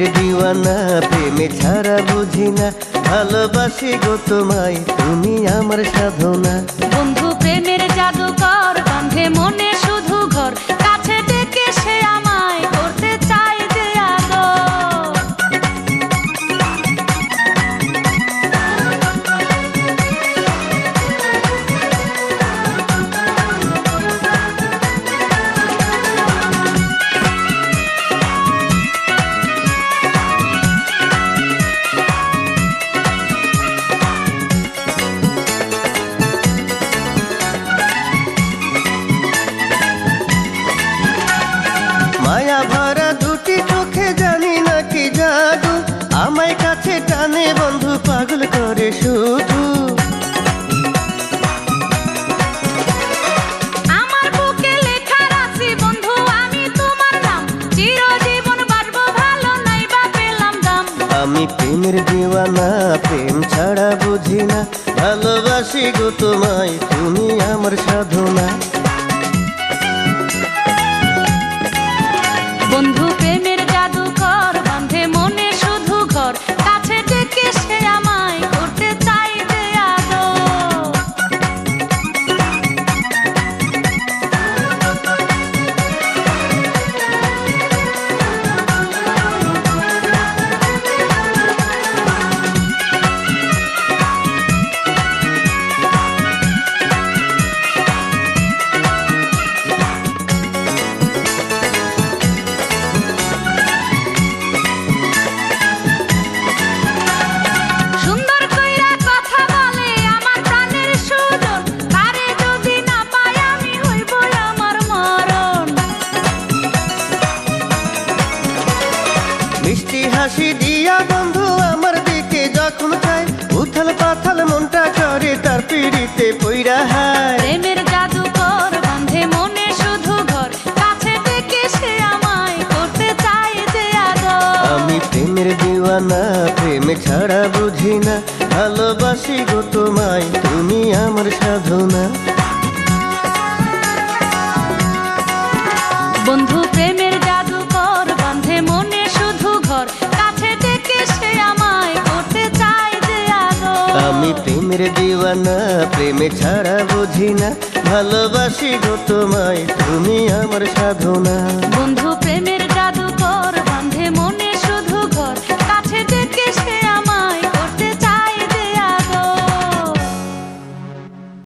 দিওয়ানা প্রেমে ছাড়া বুঝি না। ভালোবাসি গো তোমায় তুমি আমার সাধনা। বন্ধু মায়া ভরা দুটি চোখে জানি না কি জাদু। আমায় কাছে টানে বন্ধু পাগল করে শুধু। আমি প্রেমের দিওয়ানা প্রেম ছাড়া বুঝি না। ভালোবাসি গো তোমায় তুমি আমার সাধনা। মিষ্টি হাসি দিয়া বন্ধু আমার দিকে যখন চায় উথাল পাথাল মনটা করে তার পিড়িতে পইরা হায়। প্রেমের জাদুকর বাঁধে মনে শুধু ঘর কাছে ডেকে সে আমায় করতে চাই যে আদর। আমি প্রেমের দিওয়ানা প্রেম ছাড়া বুঝি না ভালোবাসি গো তোমায় তুমি আমার সাধনা। বন্ধু প্রেমের প্রেমের দিওয়ানা, প্রেমে ছাড়া বুঝি না। ভালোবাসি গো তোমায়, তুমি আমার সাধনা। বন্ধু, প্রেমের জাদুকর বাঁধে